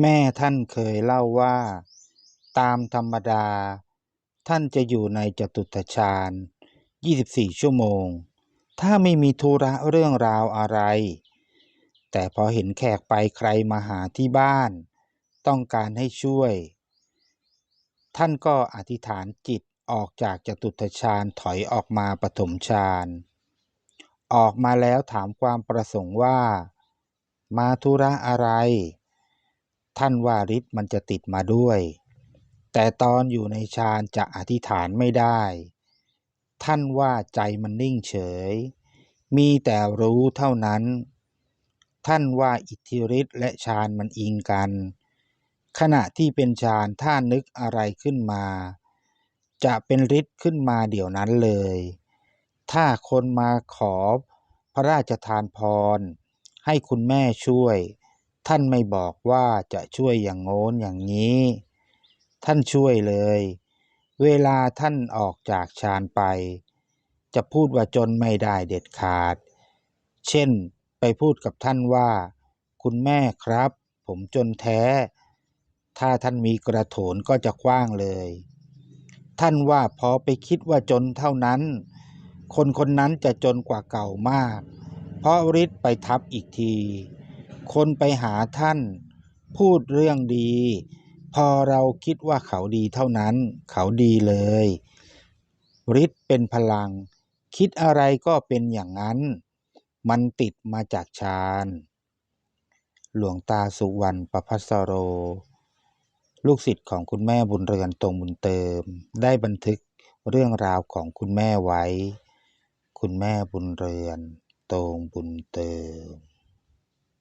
แม่ท่านเคยเล่าว่า ตามธรรมดา ท่านจะอยู่ในจตุตฌาน24 ชั่วโมง ถ้าไม่มีธุระเรื่องราวอะไร แต่พอเห็นแขกไปใครมาหาที่บ้าน ต้องการให้ช่วย ท่านก็อธิษฐานจิตออกจากจตุตฌานถอยออกมาปฐมฌานออกมาแล้วถามความประสงค์ว่า มาธุระอะไร ท่านว่าฤทธิ์มันจะติดมาด้วย แต่ตอนอยู่ในฌานจะอธิษฐานไม่ได้ ท่านว่าใจมันนิ่งเฉย มีแต่รู้เท่านั้น ท่านว่าอิทธิฤทธิ์และฌานมันอิงกัน ขณะที่เป็นฌานถ้านึกอะไรขึ้นมา จะเป็นฤทธิ์ขึ้นมาเดี๋ยวนั้นเลย ถ้าคนมาขอพระราชทานพร ให้คุณแม่ช่วย ท่านไม่บอกว่าจะช่วยอย่างโน้นอย่างนี้ ท่านช่วยเลย เวลาท่านออกจากฌานไป จะพูดว่าจนไม่ได้เด็ดขาด เช่น ไปพูดกับท่านว่า คุณแม่ครับ ผมจนแท้ ถ้าท่านมีกระโถนก็จะคว้างเลย ท่านว่าพอไปคิดว่าจนเท่านั้น คนคนนั้นจะจนกว่าเก่ามาก เพราะฤทธิ์ไปทับอีกที คนไปหาท่าน พูดเรื่องดี พอเราคิดว่าเขาดีเท่านั้น เขาดีเลยฤทธิ์เป็นพลัง คิดอะไรก็เป็นอย่างนั้น มันติดมาจากฌานหลวงตาสุวรรณประพัสโร ลูกศิษย์ของคุณแม่บุญเรือนตรงบุญเติม ได้บันทึกเรื่องราวของคุณแม่ไว้ คุณแม่บุญเรือนตรงบุญเติม